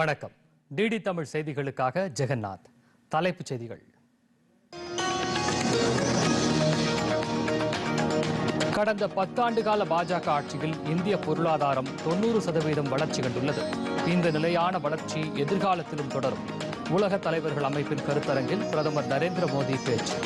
வணக்கம். டிடி தமிழ் செய்திகளுக்காக ஜெகநாத். தலைப்புச் செய்திகள். கடந்த பத்தாண்டு கால பாஜக ஆட்சியில் இந்திய பொருளாதாரம் தொண்ணூறு சதவீதம் வளர்ச்சி கண்டுள்ளது. இந்த நிலையான வளர்ச்சி எதிர்காலத்திலும் தொடரும். உலக தலைவர்கள் அமைப்பின் கருத்தரங்கில் பிரதமர் நரேந்திர மோடி பேச்சு.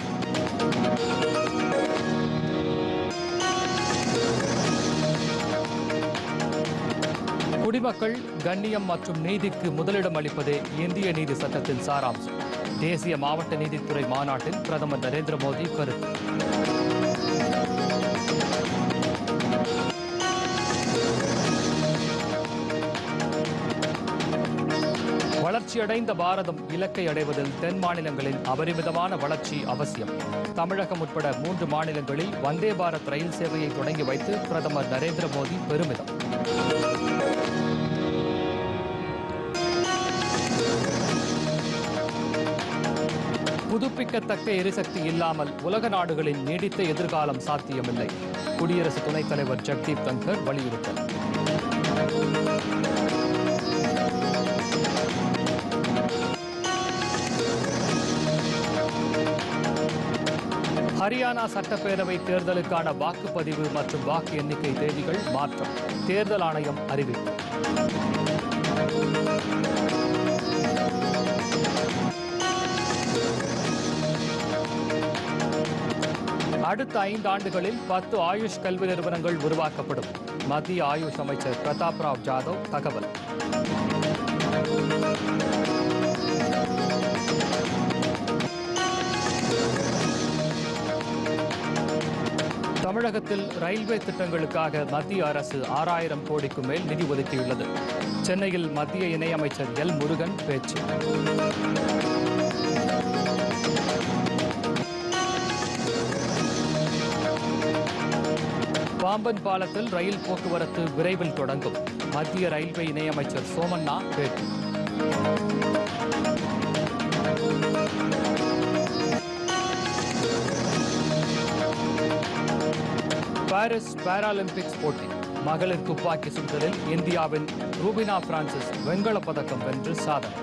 குடிமக்கள் கண்ணியம் மற்றும் நீதிக்கு முதலிடம் அளிப்பதே இந்திய நீதி சட்டத்தின் சாராம்சம். தேசிய மாவட்ட நீதித்துறை மாநாட்டில் பிரதமர் நரேந்திர மோடி கருத்து. வளர்ச்சியடைந்த பாரதம் இலக்கை அடைவதில் தென் மாநிலங்களின் அபரிமிதமான வளர்ச்சி அவசியம். தமிழகம் உட்பட மூன்று மாநிலங்களில் வந்தே பாரத் ரயில் சேவையை தொடங்கி வைத்து பிரதமர் நரேந்திர மோடி பெருமிதம். புதுப்பிக்கத்தக்க எரிசக்தி இல்லாமல் உலக நாடுகளின் நீடித்த எதிர்காலம் சாத்தியமில்லை. குடியரசு துணைத் தலைவர் ஜெக்தீப் தங்கர் வலியுறுத்தல். ஹரியானா சட்டப்பேரவை தேர்தலுக்கான வாக்குப்பதிவு மற்றும் வாக்கு எண்ணிக்கை தேதிகள் மாற்றம். தேர்தல் ஆணையம் அறிவிப்பு. அடுத்த ஐந்து ஆண்டுகளில் பத்து ஆயுஷ் கல்வி நிறுவனங்கள் உருவாக்கப்படும். மத்திய ஆயுஷ் அமைச்சர் பிரதாப் ராவ் ஜாதவ் தகவல். தமிழகத்தில் ரயில்வே திட்டங்களுக்காக மத்திய அரசு ஆறாயிரம் கோடிக்கு மேல் நிதி ஒதுக்கியுள்ளது. சென்னையில் மத்திய இணையமைச்சர் எல் முருகன் பேச்சு. பாம்பன் பாலத்தில் ரயில் போக்குவரத்து விரைவில் தொடங்கும். மத்திய ரயில்வே இணையமைச்சர் சோமண்ணா பேட்டி. பாரிஸ் பாராலிம்பிக்ஸ் போட்டி. மகளிர் துப்பாக்கி சுடுதலில் இந்தியாவின் ரூபினா பிரான்சிஸ் வெண்கலப் பதக்கம் வென்று சாதனை.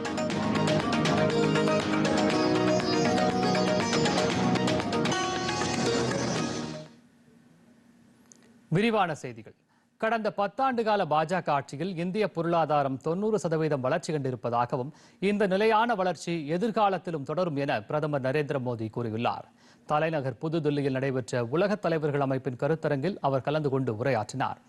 விரிவான செய்திகள். கடந்த பத்தாண்டு கால பாஜக ஆட்சியில் இந்திய பொருளாதாரம் தொண்ணூறு சதவீதம் வளர்ச்சி கண்டிருப்பதாகவும் இந்த நிலையான வளர்ச்சி எதிர்காலத்திலும் தொடரும் என பிரதமர் நரேந்திர மோடி கூறியுள்ளார். தலைநகர் புதுதில்லியில் நடைபெற்ற உலக தலைவர்கள் அமைப்பின் கருத்தரங்கில் அவர் கலந்து கொண்டு உரையாற்றினார்.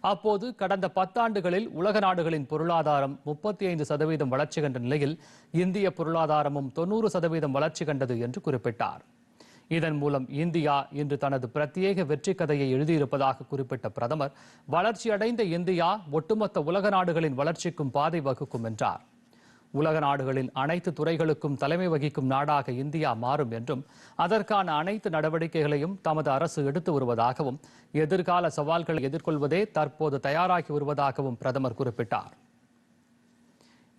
அப்போது கடந்த பத்தாண்டுகளில் உலக நாடுகளின் பொருளாதாரம் முப்பத்தி ஐந்து சதவீதம் வளர்ச்சி கண்ட நிலையில் இந்திய பொருளாதாரமும் தொண்ணூறு சதவீதம் வளர்ச்சி கண்டது என்று குறிப்பிட்டார். இதன் மூலம் இந்தியா இன்று தனது பிரத்யேக வெற்றி கதையை எழுதியிருப்பதாக குறிப்பிட்ட பிரதமர் வளர்ச்சியடைந்த இந்தியா ஒட்டுமொத்த உலக நாடுகளின் வளர்ச்சிக்கும் பாதை வகுக்கும் என்றார். உலக நாடுகளின் அனைத்து துறைகளுக்கும் தலைமை வகிக்கும் நாடாக இந்தியா மாறும் என்றும் அதற்கான அனைத்து நடவடிக்கைகளையும் தமது அரசு எடுத்து வருவதாகவும் எதிர்கால சவால்களை எதிர்கொள்வதே தற்போது தயாராகி வருவதாகவும் பிரதமர் குறிப்பிட்டார்.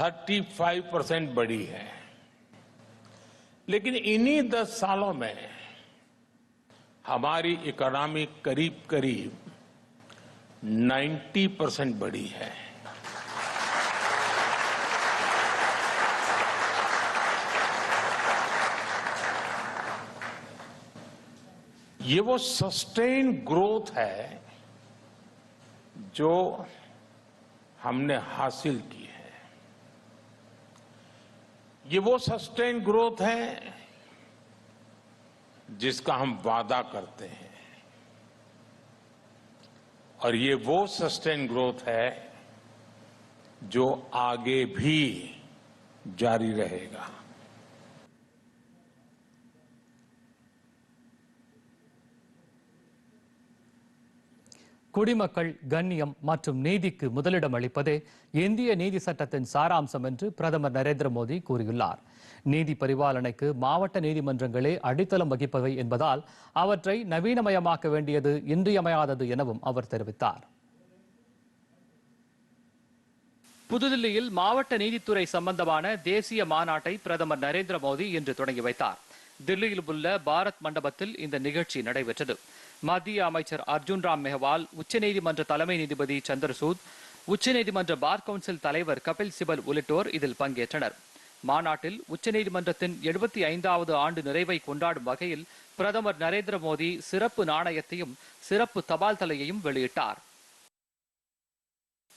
35 परसेंट बढ़ी है। लेकिन इन्हीं दस सालों में हमारी इकोनॉमी करीब करीब 90 परसेंट बढ़ी है। ये वो सस्टेन ग्रोथ है जो हमने हासिल की। ये वो सस्टेन ग्रोथ है जिसका हम वादा करते हैं। और ये वो सस्टेन ग्रोथ है जो आगे भी जारी रहेगा। குடிமக்கள் கண்ணியம் மற்றும் நீதிக்கு முதலிடம் அளிப்பதே இந்திய நீதி சட்டத்தின் சாராம்சம் என்று பிரதமர் நரேந்திர மோடி கூறியுள்ளார். நீதி பரிபாலனைக்கு மாவட்ட நீதிமன்றங்களே அடித்தளம் வகிப்பவை என்பதால் அவற்றை நவீனமயமாக்க வேண்டியது இன்றியமையாதது எனவும் அவர் தெரிவித்தார். புதுதில்லியில் மாவட்ட நீதித்துறை சம்பந்தமான தேசிய மாநாட்டை பிரதமர் நரேந்திர மோடி இன்று தொடங்கி வைத்தார். தில்லியில் உள்ள பாரத் மண்டபத்தில் இந்த நிகழ்ச்சி நடைபெற்றது. மத்திய அமைச்சர் அர்ஜுன் ராம் மெஹ்வால் உச்சநீதிமன்ற தலைமை நீதிபதி சந்திரசூத் உச்சநீதிமன்ற பார் கவுன்சில் தலைவர் கபில் சிபல் உள்ளிட்டோர் இதில் பங்கேற்றனர். மாநாட்டில் உச்சநீதிமன்றத்தின் எழுபத்தி ஐந்தாவது ஆண்டு நிறைவை கொண்டாடும் வகையில் பிரதமர் நரேந்திர மோடி சிறப்பு நாணயத்தையும் சிறப்பு தபால் தலையையும் வெளியிட்டார்.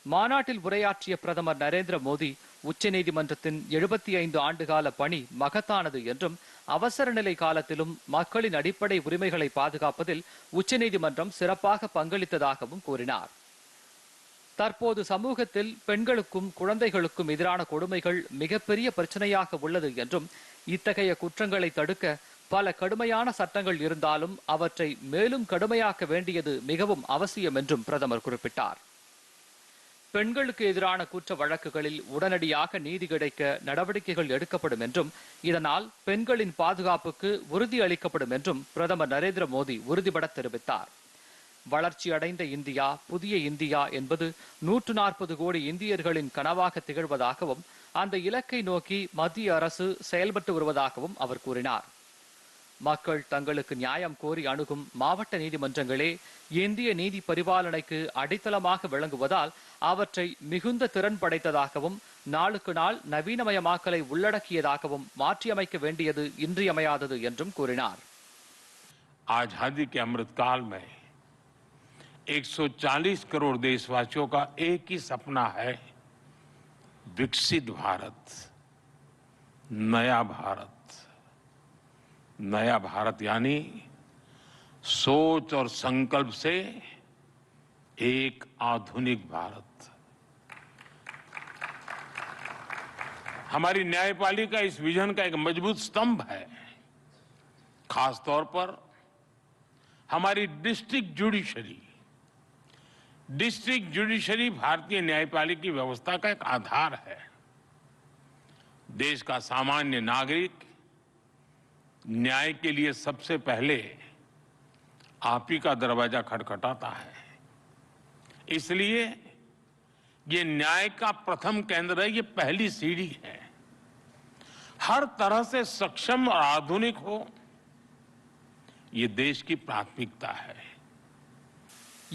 மாநாட்டில் உரையாற்றிய பிரதமர் நரேந்திர மோடி உச்சநீதிமன்றத்தின் எழுபத்தி ஐந்து ஆண்டுகால பணி மகத்தானது என்றும் அவசர நிலை காலத்திலும் மக்களின் அடிப்படை உரிமைகளை பாதுகாப்பதில் உச்சநீதிமன்றம் சிறப்பாக பங்களித்ததாகவும் கூறினார். தற்போது சமூகத்தில் பெண்களுக்கும் குழந்தைகளுக்கும் எதிரான கொடுமைகள் மிகப்பெரிய பிரச்சனையாக உள்ளது என்றும் இத்தகைய குற்றங்களை தடுக்க பல கடுமையான சட்டங்கள் இருந்தாலும் அவற்றை மேலும் கடுமையாக்க வேண்டியது மிகவும் அவசியம் என்றும் பிரதமர் குறிப்பிட்டார். பெண்களுக்கு எதிரான குற்ற வழக்குகளில் உடனடியாக நீதி கிடைக்க நடவடிக்கைகள் எடுக்கப்படும் என்றும் இதனால் பெண்களின் பாதுகாப்புக்கு உறுதி அளிக்கப்படும் என்றும் பிரதமர் நரேந்திர மோடி உறுதிபட தெரிவித்தார். வளர்ச்சியடைந்த இந்தியா புதிய இந்தியா என்பது நூற்று நாற்பது கோடி இந்தியர்களின் கனவாக திகழ்வதாகவும் அந்த இலக்கை நோக்கி மத்திய அரசு செயல்பட்டு வருவதாகவும் அவர் கூறினார். மக்கள் தங்களுக்கு நியாயம் கோரி அணுகும் மாவட்ட நீதிமன்றங்களே இந்திய நீதி பரிபாலனைக்கு அடித்தளமாக விளங்குவதால் அவற்றை மிகுந்த திறன் படைத்ததாகவும் நாளுக்கு நாள் நவீனமயமாக்கலை உள்ளடக்கியதாகவும் மாற்றியமைக்க வேண்டியது இன்றியமையாதது என்றும் கூறினார் आजादी के अमृत काल में 140 करोड़ देशवासियों का एक ही सपना है विकसित भारत नया भारत नया भारत यानी सोच और संकल्प से एक आधुनिक भारत। हमारी न्यायपालिका इस विजन का एक मज़बूत स्तंभ है। खास तौर पर हमारी डिस्ट्रिक्ट जुडिशरी। डिस्ट्रिक्ट जुडिशरी भारतीय न्यायपालिका व्यवस्था का एक आधार है। देश का सामान्य नागरिक न्याय के लिए सबसे पहले आप ही का दरवाजा खटखटाता है इसलिए ये न्याय का प्रथम केंद्र है ये पहली सीढ़ी है हर तरह से सक्षम और आधुनिक हो ये देश की प्राथमिकता है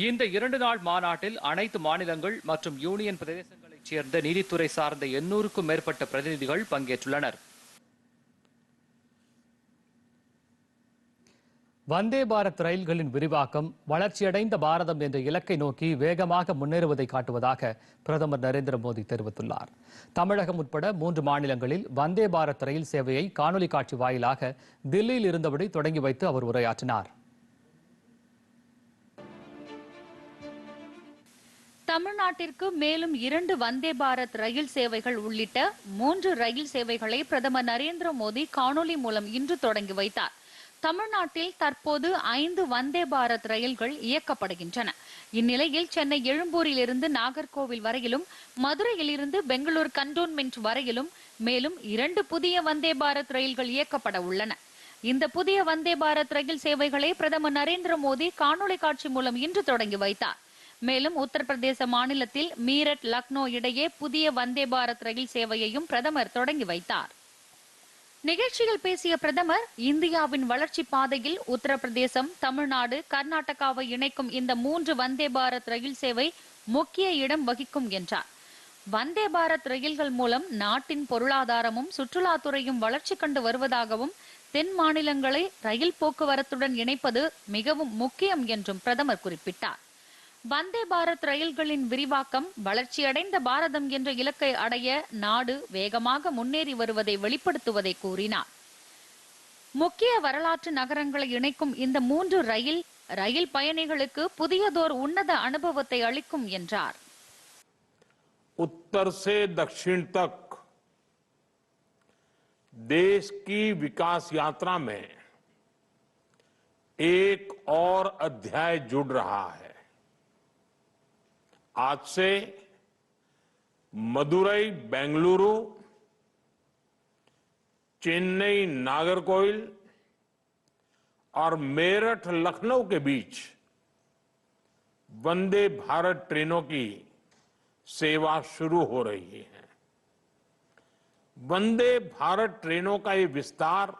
இந்த இரண்டு நாள் மாநாட்டில் அனைத்து மாநிலங்கள் மற்றும் யூனியன் பிரதேசங்களைச் சேர்ந்த நீதித்துறை சார்ந்த எண்ணூறுக்கும் மேற்பட்ட பிரதிநிதிகள் பங்கேற்றுள்ளனர் வந்தே பாரத் ரயில்களின் விரிவாக்கம் வளர்ச்சியடைந்த பாரதம் என்ற இலக்கை நோக்கி வேகமாக முன்னேறுவதை காட்டுவதாக பிரதமர் நரேந்திர மோடி தெரிவித்துள்ளார். தமிழகம் உட்பட மூன்று மாநிலங்களில் வந்தே பாரத் ரயில் சேவையை காணொலி காட்சி வாயிலாக தில்லியில் இருந்தபடி தொடங்கி வைத்து அவர் உரையாற்றினார். தமிழ்நாட்டிற்கு மேலும் இரண்டு வந்தே பாரத் ரயில் சேவைகள் உள்ளிட்ட மூன்று ரயில் சேவைகளை பிரதமர் நரேந்திர மோடி காணொலி மூலம் இன்று தொடங்கி வைத்தார். தமிழ்நாட்டில் தற்போது ஐந்து வந்தே பாரத் ரயில்கள் இயக்கப்படுகின்றன. இந்நிலையில் சென்னை எழும்பூரிலிருந்து நாகர்கோவில் வரையிலும் மதுரையிலிருந்து பெங்களூர் கண்டோன்மெண்ட் வரையிலும் மேலும் இரண்டு புதிய வந்தே பாரத் ரயில்கள் இயக்கப்பட உள்ளன. இந்த புதிய வந்தே பாரத் ரயில் சேவைகளை பிரதமர் நரேந்திர மோடி காணொலி காட்சி மூலம் இன்று தொடங்கி வைத்தார். மேலும் உத்தரப்பிரதேச மாநிலத்தில் மீரட் லக்னோ இடையே புதிய வந்தே பாரத் ரயில் சேவையையும் பிரதமர் தொடங்கி வைத்தார். நிகழ்ச்சியில் பேசிய பிரதமர் இந்தியாவின் வளர்ச்சி பாதையில் உத்தரப்பிரதேசம் தமிழ்நாடு கர்நாடகாவை இணைக்கும் இந்த மூன்று வந்தே பாரத் ரயில் சேவை முக்கிய இடம் வகிக்கும் என்றார். வந்தே பாரத் ரயில்கள் மூலம் நாட்டின் பொருளாதாரமும் சுற்றுலாத்துறையும் வளர்ச்சி கண்டு வருவதாகவும் தென் மாநிலங்களை ரயில் போக்குவரத்துடன் இணைப்பது மிகவும் முக்கியம் என்றும் பிரதமர் குறிப்பிட்டார். வந்தே பாரத் ரயில்களின் விரிவாக்கம் வளர்ச்சியடைந்த பாரதம் என்ற இலக்கை அடைய நாடு வேகமாக முன்னேறி வருவதை வெளிப்படுத்துவதை கூறினார் முக்கிய வரலாற்று நகரங்களை இணைக்கும் இந்த மூன்று ரயில் ரயில் பயணிகளுக்கு புதியதோர் உன்னத அனுபவத்தை அளிக்கும் என்றார் उत्तर से दक्षिण तक देश की विकास यात्रा में एक और अध्याय जुड़ रहा है आज से मदुरई बेंगलुरु, चेन्नई, नागरकोइल और मेरठ, लखनऊ के बीच वंदे भारत ट्रेनों की सेवा शुरू हो रही है। वंदे भारत ट्रेनों का ये विस्तार,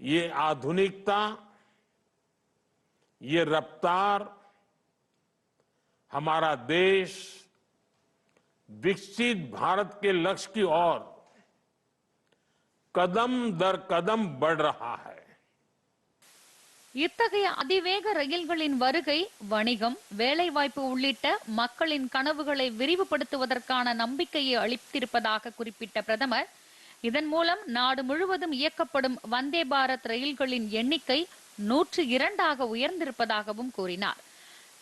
ये आधुनिकता, ये रफ्तार हमारा देश विकसित भारत के लक्ष्य की ओर कदम दर कदम बढ़ रहा है இத்தகைய அதிவேக ரயில்களின் வருகை வணிகம் வேலைவாய்ப்பு உள்ளிட்ட மக்களின் கனவுகளை விரிவுபடுத்துவதற்கான நம்பிக்கையை அளித்திருப்பதாக குறிப்பிட்ட பிரதமர் இதன் மூலம் நாடு முழுவதும் இயக்கப்படும் வந்தே பாரத் ரயில்களின் எண்ணிக்கை நூற்று இரண்டாக உயர்ந்திருப்பதாகவும் கூறினார்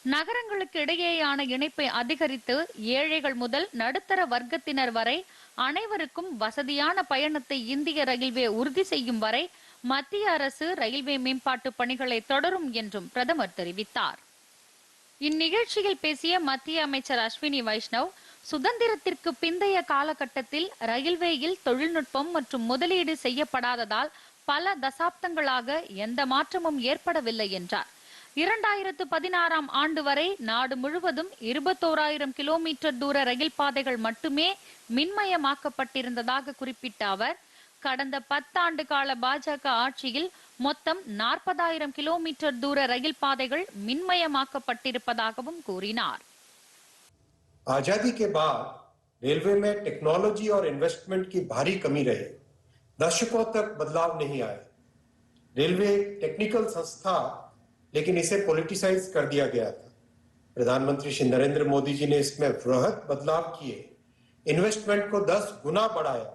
நகரங்களுக்கு இடையேயான இணைப்பை அதிகரித்து ஏழைகள் முதல் நடுத்தர வர்க்கத்தினர் வரை அனைவருக்கும் வசதியான பயணத்தை இந்திய ரயில்வே உறுதி செய்யும் வரை மத்திய அரசு ரயில்வே மேம்பாட்டு பணிகளை தொடரும் என்றும் பிரதமர் தெரிவித்தார். இந்நிகழ்ச்சியில் பேசிய மத்திய அமைச்சர் அஸ்வினி வைஷ்ணவ் சுதந்திரத்திற்கு பிந்தைய காலகட்டத்தில் ரயில்வேயில் தொழில்நுட்பம் மற்றும் முதலீடு செய்யப்படாததால் பல தசாப்தங்களாக எந்த மாற்றமும் ஏற்படவில்லை என்றார். இரண்டாயிரத்து பதினாறாம் ஆண்டு வரை நாடு முழுவதும் இருபத்தோராயிரம் கிலோமீட்டர் தூர ரயில் பாதைகள் மட்டுமே மின்மயமாக்கப்பட்டிருந்ததாக குறிப்பிட்ட அவர் கடந்த பத்தாண்டு கால பாஜக ஆட்சியில் மொத்தம் நாற்பதாயிரம் கிலோமீட்டர் தூர ரயில் பாதைகள் மின்மயமாக்கப்பட்டிருப்பதாகவும் கூறினார் आजादी के बाद रेलवे में टेक्नोलॉजी और इन्वेस्टमेंट की भारी कमी रही दशकों तक बदलाव नहीं आए रेलवे एक टेक्निकल संस्था लेकिन इसे पॉलिटिसाइज कर दिया गया था प्रधानमंत्री श्री नरेंद्र मोदी जी ने इसमें वृहद बदलाव किए इन्वेस्टमेंट को 10 गुना बढ़ाया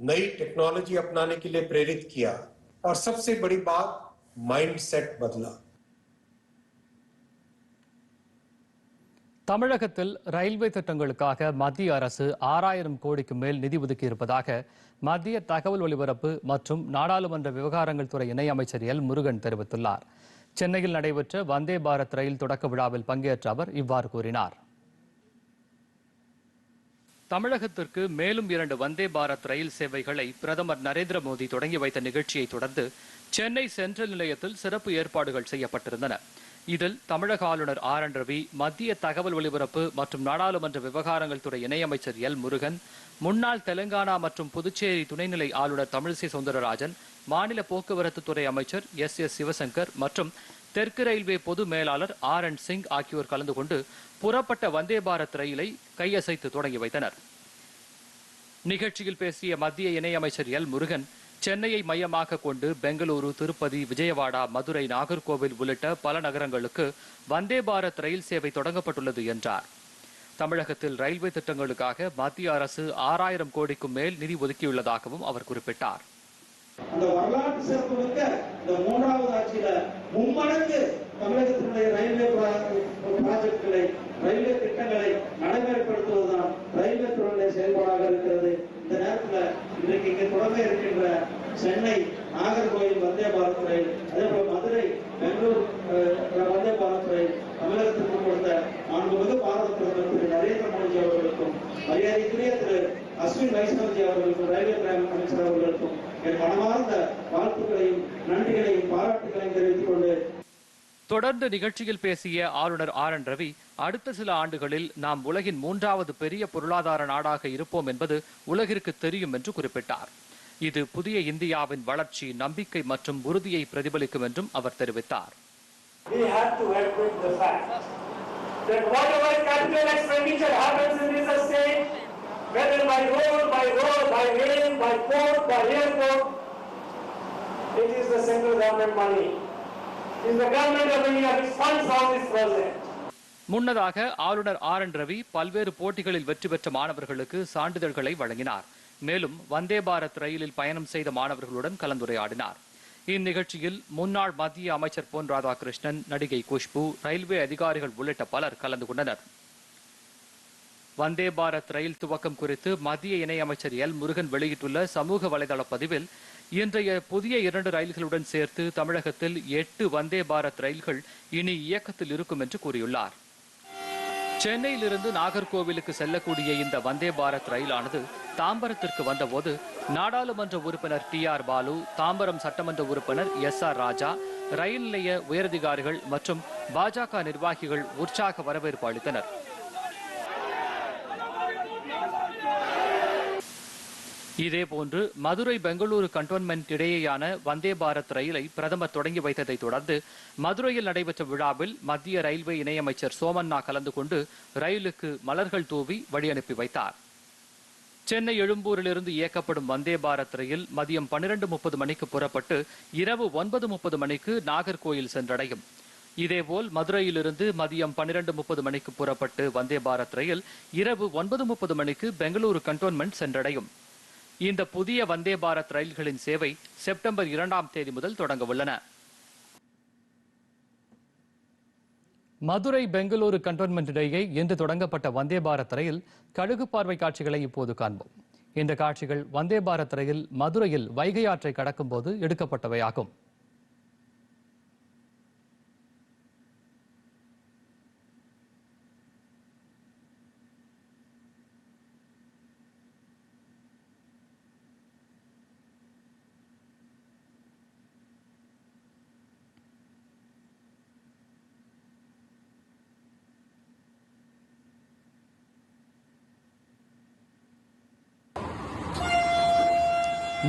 नई टेक्नोलॉजी अपनाने के लिए प्रेरित किया और सबसे बड़ी बात माइंड सेट बदला தமிழகத்தில் ரயில்வே திட்டங்களுக்காக மத்திய அரசு ஆறாயிரம் கோடிக்கு மேல் நிதி ஒதுக்கியிருப்பதாக மத்திய தகவல் ஒலிபரப்பு மற்றும் நாடாளுமன்ற விவகாரங்கள் துறை இணையமைச்சர் எல் முருகன் தெரிவித்துள்ளார் சென்னையில் நடைபெற்ற வந்தே பாரத் ரயில் தொடக்க விழாவில் பங்கேற்ற அவர் இவ்வாறு கூறினார். தமிழகத்திற்கு மேலும் இரண்டு வந்தே பாரத் ரயில் சேவைகளை பிரதமர் நரேந்திர மோடி தொடங்கி வைத்த நிகழ்ச்சியை தொடர்ந்து சென்னை சென்ட்ரல் நிலையத்தில் சிறப்பு ஏற்பாடுகள் செய்யப்பட்டிருந்தன. இதில் தமிழக ஆளுநர் ஆர். என். ரவி மத்திய தகவல் ஒலிபரப்பு மற்றும் நாடாளுமன்ற விவகாரங்கள் துறை இணையமைச்சர் எல். முருகன் முன்னாள் தெலங்கானா மற்றும் புதுச்சேரி துணைநிலை ஆளுநர் தமிழிசை சவுந்தரராஜன் மாநில போக்குவரத்து துறை அமைச்சர் எஸ். எஸ். சிவசங்கர் மற்றும் தெற்கு ரயில்வே பொது மேலாளர் ஆர். என். சிங் ஆகியோர் கலந்து கொண்டு புறப்பட்ட வந்தே பாரத் ரயிலை கையசைத்து தொடங்கி வைத்தனர். நிகழ்ச்சியில் பேசிய மத்திய இணையமைச்சர் எல். முருகன் சென்னையை மையமாக கொண்டு பெங்களூரு திருப்பதி விஜயவாடா மதுரை நாகர்கோவில் உள்ளிட்ட பல நகரங்களுக்கு வந்தே பாரத் ரயில் சேவை தொடங்கப்பட்டுள்ளது என்றார். தமிழகத்தில் ரயில்வே திட்டங்களுக்காக மத்திய அரசு ஆறாயிரம் கோடிக்கும் மேல் நிதி ஒதுக்கியுள்ளதாகவும் அவர் குறிப்பிட்டார். அந்த வரலாற்று சிறப்பு மிக்க இந்த மூன்றாவது ஆட்சியில மும்மடங்கு தமிழகத்தினுடைய ரயில்வே ப்ரா- ப்ராஜெக்டுகளை ரயில்வே திட்டங்களை நடைமுறைப்படுத்துவதுதான் ரயில்வே துறையினுடைய செயல்பாடாக இருக்கிறது. இந்த நேரத்துல இன்றைக்கு இங்கே தொடங்க இருக்கின்ற சென்னை நாகர்கோவில் வந்தே பாரத் ரயில் அதே போல மதுரை பெங்களூர் வந்தே பாரத் ரயில் தமிழகத்திற்கு கொடுத்த மாண்புமிகு பாரத பிரதமர் திரு. நரேந்திர மோடி அவர்களுக்கும் மரியாதைக்குரிய திரு. அஸ்வின் வைஷ்ணவ்ஜி அவர்களுக்கும் அமைச்சர் அவர்களுக்கும் என் மனமார்ந்த வாழ்த்துக்களையும் நன்றிகளையும் பாராட்டுகளையும் தெரிவித்துக் கொண்டு தொடர்ந்து நிகழ்ச்சியில் பேசிய ஆளுநர் ஆர் என் ரவி அடுத்த சில ஆண்டுகளில் நாம் உலகின் மூன்றாவது பெரிய பொருளாதார நாடாக இருப்போம் என்பது உலகிற்கு தெரியும் என்று குறிப்பிட்டார். இது புதிய இந்தியாவின் வளர்ச்சி நம்பிக்கை மற்றும் உறுதியை பிரதிபலிக்கும் என்றும் அவர் தெரிவித்தார். We have to admit the fact that whatever capital expenditure happens in this state, whether by road, by road, by rail, by port, by airport, it is the central government money. It is the government of India which funds all this project. முன்னதாக ஆளுநர் R N Ravi பல்வேறு போட்டிகளில் வெற்றி பெற்ற மாணவர்களுக்கு சான்றிதழ்களை வழங்கினார் மேலும் வந்தே பாரத் ரயிலில் பயணம் செய்த மாணவர்களுடன் கலந்துரையாடினார் இந்நிகழ்ச்சியில் முன்னாள் மத்திய அமைச்சர் பொன் ராதாகிருஷ்ணன் நடிகை குஷ்பு ரயில்வே அதிகாரிகள் உள்ளிட்ட பலர் கலந்து கொண்டனர் வந்தே பாரத் ரயில் துவக்கம் குறித்து மத்திய இணையமைச்சர் எல். முருகன் வெளியிட்டுள்ள சமூக வலைதள பதிவில் இன்றைய புதிய இரண்டு ரயில்களுடன் சேர்த்து தமிழகத்தில் எட்டு வந்தே பாரத் ரயில்கள் இனி இயக்கத்தில் இருக்கும் என்று கூறியுள்ளார். சென்னையிலிருந்து நாகர்கோவிலுக்கு செல்லக்கூடிய இந்த வந்தே பாரத் ரயிலானது தாம்பரத்திற்கு வந்தபோது நாடாளுமன்ற உறுப்பினர் டி. ஆர். பாலு தாம்பரம் சட்டமன்ற உறுப்பினர் எஸ். ஆர். ராஜா ரயில் நிலைய உயரதிகாரிகள் மற்றும் பாஜக நிர்வாகிகள் உற்சாக வரவேற்பு அளித்தனர். இதேபோன்று மதுரை பெங்களூரு கண்டோன்மெண்ட் இடையேயான வந்தே பாரத் ரயிலை பிரதமர் தொடங்கி வைத்ததை தொடர்ந்து மதுரையில் நடைபெற்ற விழாவில் மத்திய ரயில்வே இணையமைச்சர் சோமண்ணா கலந்து கொண்டு ரயிலுக்கு மலர்கள் தூவி வழியனுப்பி வைத்தார். சென்னை எழும்பூரிலிருந்து இயக்கப்படும் வந்தே பாரத் ரயில் மதியம் பன்னிரண்டு முப்பது மணிக்கு புறப்பட்டு இரவு ஒன்பது முப்பது மணிக்கு நாகர்கோயில் சென்றடையும். இதேபோல் மதுரையிலிருந்து மதியம் பன்னிரண்டு முப்பது மணிக்கு புறப்பட்டு வந்தே பாரத் ரயில் இரவு ஒன்பது முப்பது மணிக்கு பெங்களூரு கண்டோன்மெண்ட் சென்றடையும். இந்த புதிய வந்தே பாரத் ரயில்களின் சேவை செப்டம்பர் இரண்டாம் தேதி முதல் தொடங்க உள்ளன. மதுரை பெங்களூரு கண்டோன்மெண்ட் இடையே இன்று தொடங்கப்பட்ட வந்தே பாரத் ரயில் கழுகு பார்வை காட்சிகளை இப்போது காண்போம். இந்த காட்சிகள் வந்தே பாரத் ரயில் மதுரையில் வைகை ஆற்றை கடக்கும் போது எடுக்கப்பட்டவையாகும்.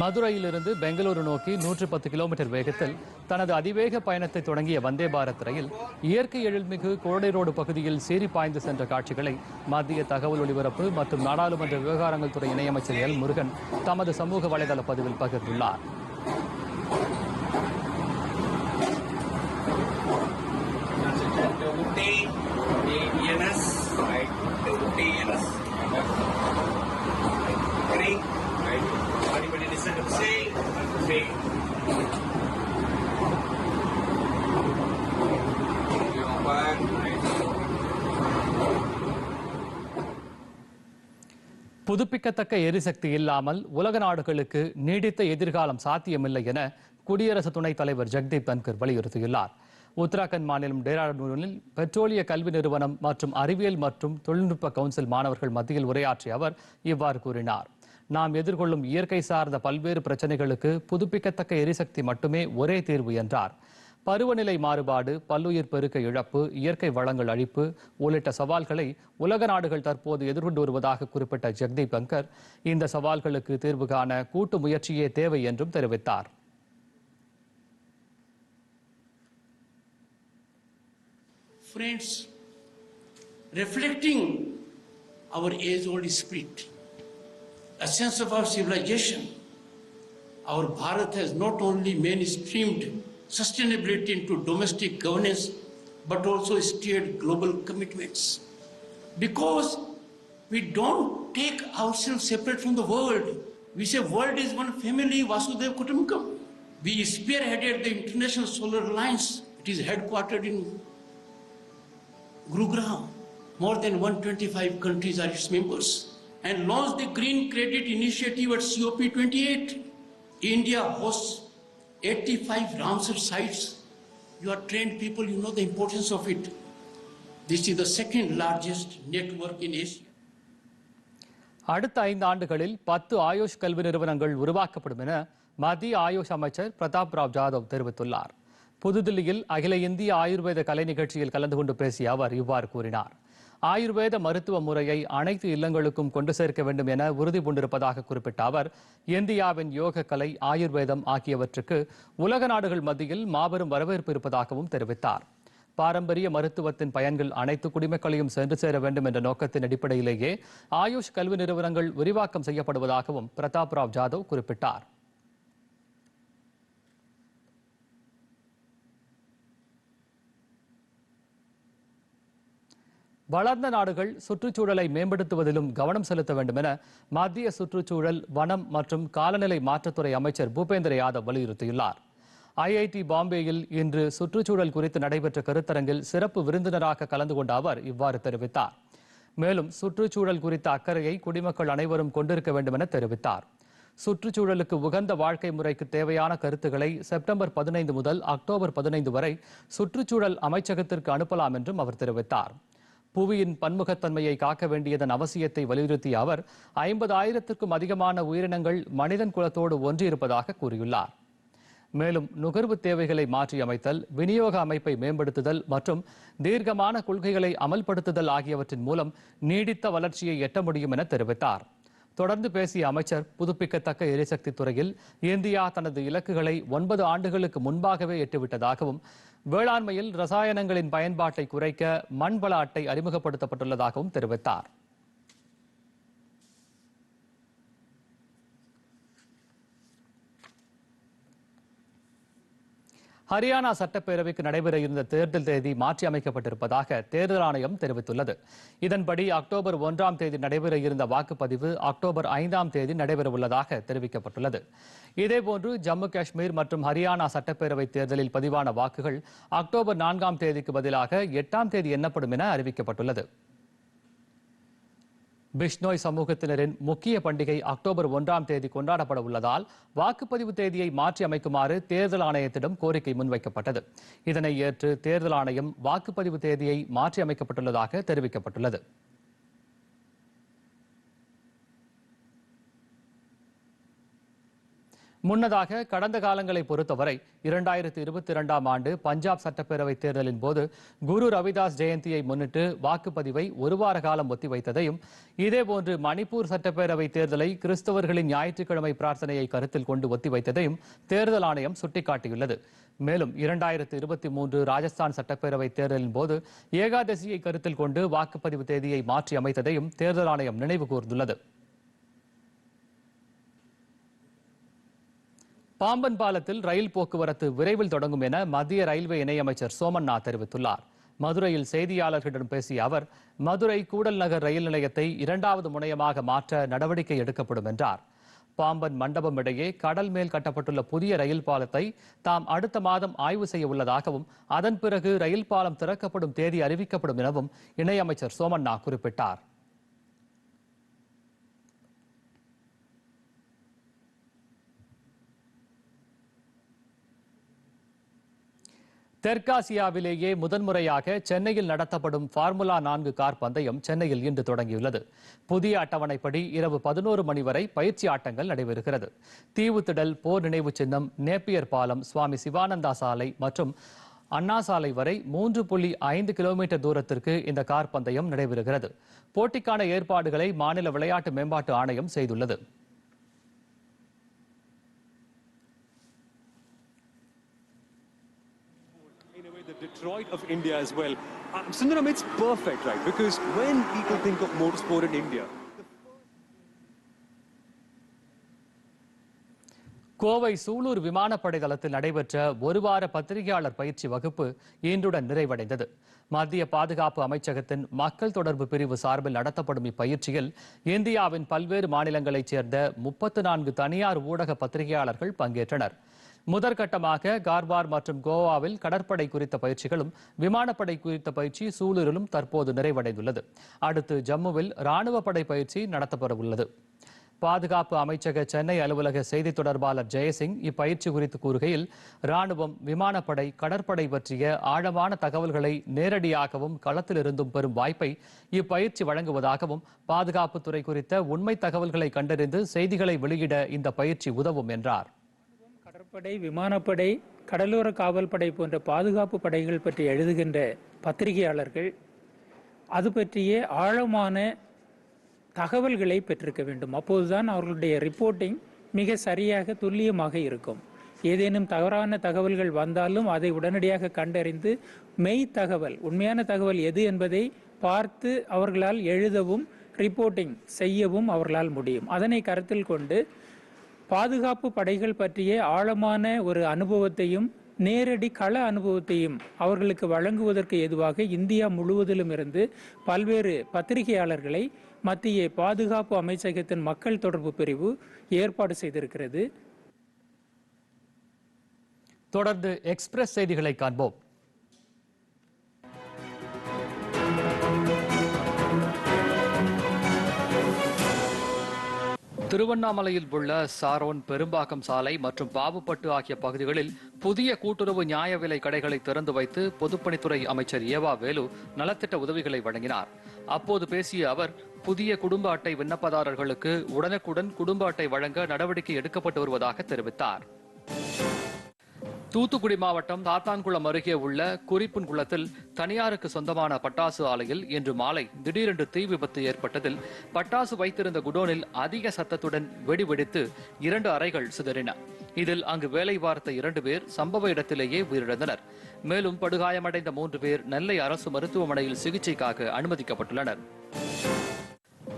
மதுரையிலிருந்து பெங்களூரு நோக்கி நூற்று பத்து கிலோமீட்டர் வேகத்தில் தனது அதிவேக பயணத்தை தொடங்கிய வந்தே பாரத் ரயில் இயற்கை எழில்மிகு கோடை ரோடு பகுதியில் சீறி பாய்ந்து சென்ற காட்சிகளை மத்திய தகவல் ஒலிபரப்பு மற்றும் நாடாளுமன்ற விவகாரங்கள் துறை இணையமைச்சர் எல் முருகன் தமது சமூக வலைதள பதிவில் பகிர்ந்துள்ளார் the Uti, the ENS, right? The Uti ENS. Ready? Right. Anybody listen to say? Say. You are one, right? புதுப்பிக்கத்தக்க எரிசக்தி இல்லாமல் உலக நாடுகளுக்கு நீடித்த எதிர்காலம் சாத்தியமில்லை என குடியரசு துணைத் தலைவர் ஜெக்தீப் தன்கர் வலியுறுத்தியுள்ளார். உத்தராகண்ட் மாநிலம் டேராடூனில் பெட்ரோலிய கல்வி நிறுவனம் மற்றும் அறிவியல் மற்றும் தொழில்நுட்ப கவுன்சில் மாணவர்கள் மத்தியில் உரையாற்றிய அவர் இவ்வாறு கூறினார். நாம் எதிர்கொள்ளும் இயற்கை சார்ந்த பல்வேறு பிரச்சனைகளுக்கு புதுப்பிக்கத்தக்க எரிசக்தி மட்டுமே ஒரே தீர்வு என்றார். பருவநிலை மாறுபாடு பல்லுயிர் பெருக்க இழப்பு இயற்கை வளங்கள் அழிப்பு உள்ளிட்ட சவால்களை உலக நாடுகள் தற்போது எதிர்கொண்டு வருவதாக குறிப்பிட்ட ஜெக்தீப் பங்கர் இந்த சவால்களுக்கு தீர்வு காண கூட்டு முயற்சியே தேவை என்றும் தெரிவித்தார். Friends, reflecting our age old spirit, a sense of our civilization, our Bharat has not only mainstreamed sustainability into domestic governance but also steered global commitments. Because we don't take ourselves separate from the world. We say world is one family, Vasudev Kutumbakam. We spearheaded the International Solar Alliance. It is headquartered in Gurugram. More than 125 countries are its members. And launched the Green Credit Initiative at COP28. India hosts 85 Ramsar sites. You are trained people, you know the importance of it. This is the second largest network in Asia. அடுத்த ஐந்து ஆண்டுகளில் பத்து ஆயுஷ் கல்வி நிறுவனங்கள் உருவாக்கப்படும் என மத்திய ஆயுஷ் அமைச்சர் பிரதாப் ராவ் ஜாதவ் தெரிவித்துள்ளார் புதுதில்லியில் அகில இந்திய ஆயுர்வேத கலை நிகழ்ச்சியில் கலந்து கொண்டு பேசிய அவர் இவ்வாறு கூறினார் ஆயுர்வேத மருத்துவ முறையை அனைத்து இல்லங்களுக்கும் கொண்டு சேர்க்க வேண்டும் என உறுதி பூண்டிருப்பதாக குறிப்பிட்ட அவர் இந்தியாவின் யோக கலை ஆயுர்வேதம் ஆகியவற்றுக்கு உலக நாடுகள் மத்தியில் மாபெரும் வரவேற்பு இருப்பதாகவும் தெரிவித்தார். பாரம்பரிய மருத்துவத்தின் பயன்கள் அனைத்து குடிமக்களையும் சென்று சேர வேண்டும் என்ற நோக்கத்தின் அடிப்படையிலேயே ஆயுஷ் கல்வி நிறுவனங்கள் விரிவாக்கம் செய்யப்படுவதாகவும் பிரதாப் ராவ் ஜாதவ் குறிப்பிட்டார். வளர்ந்த நாடுகள் சுற்றுச்சூழலை மேம்படுத்துவதிலும் கவனம் செலுத்த வேண்டும் என மத்திய சுற்றுச்சூழல் வனம் மற்றும் காலநிலை மாற்றத்துறை அமைச்சர் பூபேந்திர யாதவ் வலியுறுத்தியுள்ளார். ஐஐடி பாம்பேயில் இன்று சுற்றுச்சூழல் குறித்து நடைபெற்ற கருத்தரங்கில் சிறப்பு விருந்தினராக கலந்து கொண்ட அவர் இவ்வாறு தெரிவித்தார். மேலும் சுற்றுச்சூழல் குறித்த அக்கறையை குடிமக்கள் அனைவரும் கொண்டிருக்க வேண்டும் என தெரிவித்தார். சுற்றுச்சூழலுக்கு உகந்த வாழ்க்கை முறைக்கு தேவையான கருத்துக்களை செப்டம்பர் பதினைந்து முதல் அக்டோபர் பதினைந்து வரை சுற்றுச்சூழல் அமைச்சகத்திற்கு அனுப்பலாம் என்றும் அவர் தெரிவித்தார். புவியின் பன்முகத்தன்மையை காக்க வேண்டியதன் அவசியத்தை வலியுறுத்திய அவர் ஐம்பது ஆயிரத்திற்கும் அதிகமான உயிரினங்கள் மனிதன் குலத்தோடு ஒன்றியிருப்பதாக கூறியுள்ளார். மேலும் நுகர்வு தேவைகளை மாற்றியமைத்தல் விநியோக அமைப்பை மேம்படுத்துதல் மற்றும் தீர்க்கமான கொள்கைகளை அமல்படுத்துதல் ஆகியவற்றின் மூலம் நீடித்த வளர்ச்சியை எட்ட முடியும் என தெரிவித்தார். தொடர்ந்து பேசிய அமைச்சர் புதுப்பிக்கத்தக்க எரிசக்தி துறையில் இந்தியா தனது இலக்குகளை ஒன்பது ஆண்டுகளுக்கு முன்பாகவே எட்டிவிட்டதாகவும் வேளாண்மையில் ரசாயனங்களின் பயன்பாட்டை குறைக்க மண்வள அட்டை அறிமுகப்படுத்தப்பட்டுள்ளதாகவும் தெரிவித்தார். ஹரியானா சட்டப்பேரவைக்கு நடைபெற இருந்த தேர்தல் தேதி மாற்றி அமைக்கப்பட்டிருப்பதாக தேர்தல் ஆணையம் தெரிவித்துள்ளது. இதன்படி அக்டோபர் ஒன்றாம் தேதி நடைபெற இருந்த வாக்குப்பதிவு அக்டோபர் ஐந்தாம் தேதி நடைபெறவுள்ளதாக தெரிவிக்கப்பட்டுள்ளது. இதேபோன்று ஜம்மு காஷ்மீர் மற்றும் ஹரியானா சட்டப்பேரவை தேர்தலில் பதிவான வாக்குகள் அக்டோபர் நான்காம் தேதிக்கு பதிலாக எட்டாம் தேதி எண்ணப்படும் என அறிவிக்கப்பட்டுள்ளது. பிஷ்னோய் சமூகத்தினரின் முக்கிய பண்டிகை அக்டோபர் ஒன்றாம் தேதி கொண்டாடப்பட உள்ளதால் வாக்குப்பதிவு தேதியை மாற்றி அமைக்குமாறு தேர்தல் ஆணையத்திடம் கோரிக்கை முன்வைக்கப்பட்டது. இதனை ஏற்று தேர்தல் ஆணையம் வாக்குப்பதிவு தேதியை மாற்றி அமைக்கப்பட்டுள்ளதாக தெரிவிக்கப்பட்டுள்ளது. முன்னதாக கடந்த காலங்களை பொறுத்தவரை இரண்டாயிரத்தி இருபத்தி இரண்டாம் ஆண்டு பஞ்சாப் சட்டப்பேரவை தேர்தலின் போது குரு ரவிதாஸ் ஜெயந்தியை முன்னிட்டு வாக்குப்பதிவை ஒரு வார காலம் ஒத்திவைத்ததையும் இதேபோன்று மணிப்பூர் சட்டப்பேரவை தேர்தலை கிறிஸ்தவர்களின் ஞாயிற்றுக்கிழமை பிரார்த்தனையை கருத்தில் கொண்டு ஒத்திவைத்ததையும் தேர்தல் ஆணையம் சுட்டிக்காட்டியுள்ளது. மேலும் இரண்டாயிரத்து இருபத்தி மூன்று ராஜஸ்தான் சட்டப்பேரவை தேர்தலின் போது ஏகாதசியை கருத்தில் கொண்டு வாக்குப்பதிவு தேதியை மாற்றி அமைத்ததையும் தேர்தல் ஆணையம் நினைவு கூர்ந்துள்ளது. பாம்பன் பாலத்தில் ரயில் போக்குவரத்து விரைவில் தொடங்கும் என மத்திய ரயில்வே இணையமைச்சர் சோமண்ணா தெரிவித்துள்ளார். மதுரையில் செய்தியாளர்களிடம் பேசிய அவர் மதுரை கூடல் நகர் ரயில் நிலையத்தை இரண்டாவது முனையமாக மாற்ற நடவடிக்கை எடுக்கப்படும் என்றார். பாம்பன் மண்டபம் இடையே கடல் மேல் கட்டப்பட்டுள்ள புதிய ரயில் பாலத்தை தாம் அடுத்த மாதம் ஆய்வு செய்ய உள்ளதாகவும் அதன் பிறகு ரயில் பாலம் திறக்கப்படும் தேதி அறிவிக்கப்படும் எனவும் இணையமைச்சர் சோமண்ணா குறிப்பிட்டார். தெற்காசியாவிலேயே முதன்முறையாக சென்னையில் நடத்தப்படும் ஃபார்முலா நான்கு கார் பந்தயம் சென்னையில் இன்று தொடங்கியுள்ளது. புதிய அட்டவணைப்படி இரவு பதினோரு மணி வரை பயிற்சி ஆட்டங்கள் நடைபெறுகிறது. தீவுத்திடல் போர் நினைவு சின்னம் நேப்பியர் பாலம் சுவாமி சிவானந்தா சாலை மற்றும் அண்ணா சாலை வரை மூன்று புள்ளி ஐந்து கிலோமீட்டர் தூரத்திற்கு இந்த கார் பந்தயம் நடைபெறுகிறது. போட்டிக்கான ஏற்பாடுகளை மாநில விளையாட்டு மேம்பாட்டு ஆணையம் செய்துள்ளது in a way the Detroit of India as well. Uh, um, Sundaram, it's perfect, right? Because when people think of motorsport in India, Kovai Sulur விமானப்படை தளத்தில் நடைபெற்ற ஒருவார பத்திரிகையாளர் பயிற்சி வகுப்பு இன்றுடன் நிறைவடைந்தது மத்திய பாதுகாப்பு அமைச்சகத்தின் மக்கள் தொடர்பு பிரிவு சார்பில் நடத்தப்படும் இப்பயிற்சியில் இந்தியாவின் பல்வேறு மாநிலங்களைச் சேர்ந்த முப்பத்து நான்கு தனியார் ஊடக பத்திரிகையாளர்கள் பங்கேற்றனர் முதற்கட்டமாக கார்வார் மற்றும் கோவாவில் கடற்படை குறித்த பயிற்சிகளும் விமானப்படை குறித்த பயிற்சி சூலூரிலும் தற்போது நிறைவடைந்துள்ளது. அடுத்து ஜம்முவில் ராணுவ படை பயிற்சி நடத்தப்படவுள்ளது. பாதுகாப்பு அமைச்சக சென்னை அலுவலக செய்தி தொடர்பாளர் ஜெயசிங் இப்பயிற்சி குறித்து கூறுகையில் ராணுவம் விமானப்படை கடற்படை பற்றிய ஆழமான தகவல்களை நேரடியாகவும் களத்திலிருந்தும் பெறும் வாய்ப்பை இப்பயிற்சி வழங்குவதாகவும் பாதுகாப்புத்துறை குறித்த உண்மை தகவல்களை கண்டறிந்து செய்திகளை வெளியிட இந்த பயிற்சி உதவும் என்றார். கடற்படை விமானப்படை கடலோர காவல்படை போன்ற பாதுகாப்பு படைகள் பற்றி எழுதுகின்ற பத்திரிகையாளர்கள் அது பற்றிய ஆழமான தகவல்களை பெற்றிருக்க வேண்டும். அப்போதுதான் அவர்களுடைய ரிப்போர்ட்டிங் மிக சரியாக துல்லியமாக இருக்கும். ஏதேனும் தவறான தகவல்கள் வந்தாலும் அதை உடனடியாக கண்டறிந்து மெய் தகவல் உண்மையான தகவல் எது என்பதை பார்த்து அவர்களால் எழுதவும் ரிப்போர்ட்டிங் செய்யவும் அவர்களால் முடியும். அதனை கருத்தில் கொண்டு பாதுகாப்பு படைகள் பற்றிய ஆழமான ஒரு அனுபவத்தையும் நேரடி கள அனுபவத்தையும் அவர்களுக்கு வழங்குவதற்கு ஏதுவாக இந்தியா முழுவதிலும் இருந்து பல்வேறு பத்திரிகையாளர்களை மத்திய பாதுகாப்பு அமைச்சகத்தின் மக்கள் தொடர்பு பிரிவு ஏற்பாடு செய்திருக்கிறது. தொடர்ந்து எக்ஸ்பிரஸ் செய்திகளை காண்போம். திருவண்ணாமலையில் உள்ள சாரோன் பெரும்பாக்கம் சாலை மற்றும் பாபுப்பட்டு ஆகிய பகுதிகளில் புதிய கூட்டுறவு நியாய விலை கடைகளை திறந்து வைத்து பொதுப்பணித்துறை அமைச்சர் ஏவா வேலு நலத்திட்ட உதவிகளை வழங்கினார். அப்போது பேசிய அவர் புதிய குடும்ப அட்டை விண்ணப்பதாரர்களுக்கு உடனுக்குடன் குடும்ப அட்டை வழங்க நடவடிக்கை எடுக்கப்பட்டு வருவதாக தெரிவித்தார். தூத்துக்குடி மாவட்டம் தாத்தான்குளம் அருகே உள்ள குறிப்புன்குளத்தில் தனியாருக்கு சொந்தமான பட்டாசு ஆலையில் இன்று மாலை திடீரென்று தீ விபத்து ஏற்பட்டதில் பட்டாசு வைத்திருந்த குடோனில் அதிக சத்தத்துடன் வெடி வெடித்து இரண்டு அறைகள் சிதறின. இதில் அங்கு வேலை பார்த்த இரண்டு பேர் சம்பவ இடத்திலேயே உயிரிழந்தனர். மேலும் படுகாயமடைந்த மூன்று பேர் நெல்லை அரசு மருத்துவமனையில் சிகிச்சைக்காக அனுமதிக்கப்பட்டுள்ளனர்.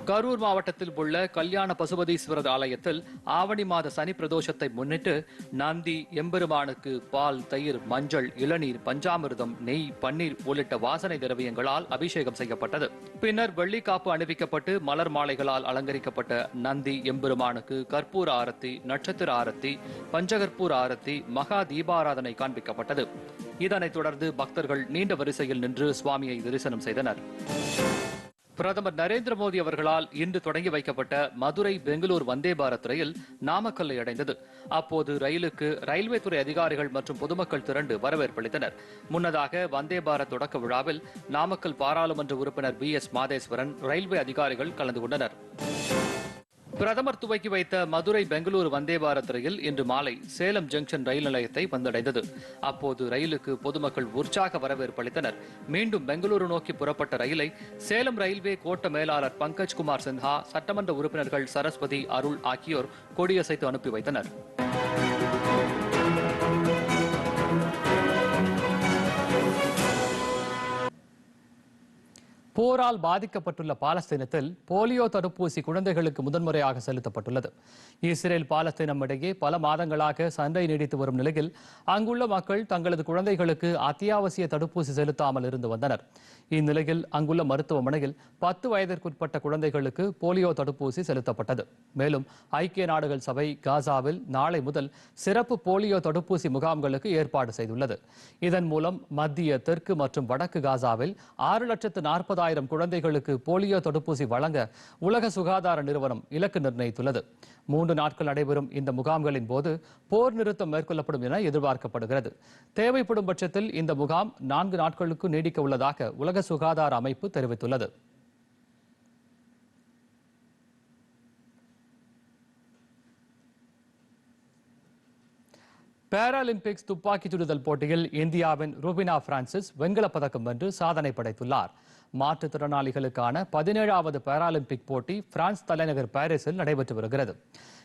கரூர் மாவட்டத்தில் உள்ள கல்யாண பசுபதீஸ்வரர் ஆலயத்தில் ஆவணி மாத சனி பிரதோஷத்தை முன்னிட்டு நந்தி எம்பெருமானுக்கு பால் தயிர் மஞ்சள் இளநீர் பஞ்சாமிர்தம் நெய் பன்னீர் உள்ளிட்ட வாசனை திரவியங்களால் அபிஷேகம் செய்யப்பட்டது. பின்னர் வெள்ளிக்காப்பு அணிவிக்கப்பட்டு மலர் மாலைகளால் அலங்கரிக்கப்பட்ட நந்தி எம்பெருமானுக்கு கற்பூர ஆரத்தி நட்சத்திர ஆரத்தி பஞ்சகற்பூர் ஆரத்தி மகா தீபாராதனை காண்பிக்கப்பட்டது. இதனைத் தொடர்ந்து பக்தர்கள் நீண்ட வரிசையில் நின்று சுவாமியை தரிசனம் செய்தனர். பிரதமர் நரேந்திர மோடி அவர்களால் இன்று தொடங்கி வைக்கப்பட்ட மதுரை பெங்களூர் வந்தே பாரத் ரயில் நாமக்கல்லை அடைந்தது. அப்போது ரயிலுக்கு ரயில்வே துறை அதிகாரிகள் மற்றும் பொதுமக்கள் திரண்டு வரவேற்பளித்தனர். முன்னதாக வந்தே பாரத் தொடக்க விழாவில் நாமக்கல் பாராளுமன்ற உறுப்பினர் பி எஸ் மாதேஸ்வரன் ரயில்வே அதிகாரிகள் கலந்து கொண்டனர். பிரதமர் துவக்கி வைத்த மதுரை பெங்களூரு வந்தே பாரத் ரயில் இன்று மாலை சேலம் ஜங்ஷன் ரயில் நிலையத்தை வந்தடைந்தது. அப்போது ரயிலுக்கு பொதுமக்கள் உற்சாக வரவேற்பு அளித்தனர். மீண்டும் பெங்களூரு நோக்கி புறப்பட்ட ரயிலை சேலம் ரயில்வே கோட்ட மேலாளர் பங்கஜ் குமார் சின்ஹா சட்டமன்ற உறுப்பினர்கள் சரஸ்வதி அருள் ஆகியோர் கொடியசைத்து அனுப்பி வைத்தனர். போரால் பாதிக்கப்பட்டுள்ள பாலஸ்தீனத்தில் போலியோ தடுப்பூசி குழந்தைகளுக்கு முதன்முறையாக செலுத்தப்பட்டுள்ளது. இஸ்ரேல் பாலஸ்தீனம் இடையே பல மாதங்களாக சண்டை நீடித்து வரும் நிலையில் அங்குள்ள மக்கள் தங்களது குழந்தைகளுக்கு அத்தியாவசிய தடுப்பூசி செலுத்தாமல் இருந்து வந்தனர். இந்நிலையில் அங்குள்ள மருத்துவமனையில் பத்து வயதிற்குட்பட்ட குழந்தைகளுக்கு போலியோ தடுப்பூசி செலுத்தப்பட்டது. மேலும் ஐக்கிய நாடுகள் சபை காசாவில் நாளை முதல் சிறப்பு போலியோ தடுப்பூசி முகாம்களுக்கு ஏற்பாடு செய்துள்ளது. இதன் மூலம் மத்திய தெற்கு மற்றும் வடக்கு காசாவில் ஆறு லட்சத்து நாற்பதாயிரம் ஆயிரம் குழந்தைகளுக்கு போலியோ தடுப்பூசி வழங்க உலக சுகாதார நிறுவனம் இலக்கு நிர்ணயித்துள்ளது. மூன்று நாட்கள் நடைபெறும் இந்த முகாம்களின் போது போர் நிறுத்தம் மேற்கொள்ளப்படும் என எதிர்பார்க்கப்படுகிறது. தேவைப்படும் பட்சத்தில் இந்த முகாம் நான்கு நாட்களுக்கு நீடிக்க உள்ளதாக உலக சுகாதார அமைப்பு தெரிவித்துள்ளது. பாராலிம்பிக்ஸ் துப்பாக்கிச் சுடுதல் போட்டியில் இந்தியாவின் ரூபினா பிரான்சிஸ் வெண்கலப் பதக்கம் வென்று சாதனை படைத்துள்ளார். மாற்றுத்திறனாளிகளுக்கான பதினேழாவது பாராலிம்பிக் போட்டி பிரான்ஸ் தலைநகர் பாரிஸில் நடைபெற்று வருகிறது.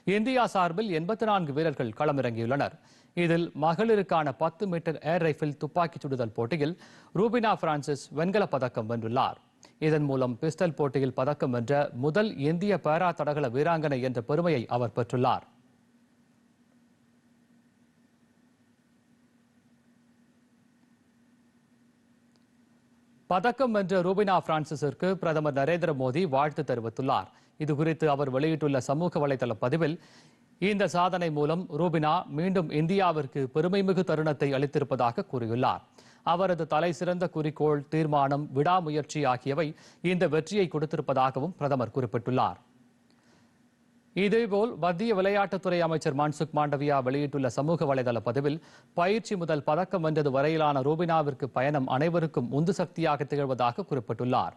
இந்தியா சார்பில் எண்பத்தி நான்கு வீரர்கள் களமிறங்கியுள்ளனர். இதில் மகளிருக்கான பத்து மீட்டர் ஏர் ரைபிள் துப்பாக்கிச் சுடுதல் போட்டியில் ரூபினா பிரான்சிஸ் வெண்கலப் பதக்கம் வென்றுள்ளார். இதன் மூலம் பிஸ்டல் போட்டியில் பதக்கம் வென்ற முதல் இந்திய பாரா தடகள வீராங்கனை என்ற பெருமையை அவர் பெற்றுள்ளார். பதக்கம் வென்ற ரூபினா பிரான்சிஸிற்கு பிரதமர் நரேந்திர மோடி வாழ்த்து தெரிவித்துள்ளார். இதுகுறித்து அவர் வெளியிட்டுள்ள சமூக வலைதள பதிவில் இந்த சாதனை மூலம் ரூபினா மீண்டும் இந்தியாவிற்கு பெருமைமிகு தருணத்தை அளித்திருப்பதாக கூறியுள்ளார். அவரது தலை சிறந்த குறிக்கோள் தீர்மானம் விடாமுயற்சி ஆகியவை இந்த வெற்றியை கொடுத்திருப்பதாகவும் பிரதமர் குறிப்பிட்டுள்ளார். இதேபோல் மத்திய விளையாட்டுத்துறை அமைச்சர் மான்சுக் மாண்டவியா வெளியிட்டுள்ள சமூக வலைதள பதிவில் பயிற்சி முதல் பதக்கம் வென்றது வரையிலான ரூபினாவிற்கு பயணம் அனைவருக்கும் உந்து சக்தியாக திகழ்வதாக குறிப்பிட்டுள்ளார்.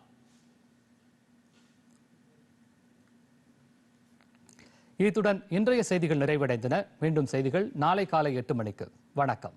இத்துடன் இன்றைய செய்திகள் நிறைவடைந்தன. மீண்டும் செய்திகள் நாளை காலை எட்டு மணிக்கு. வணக்கம்.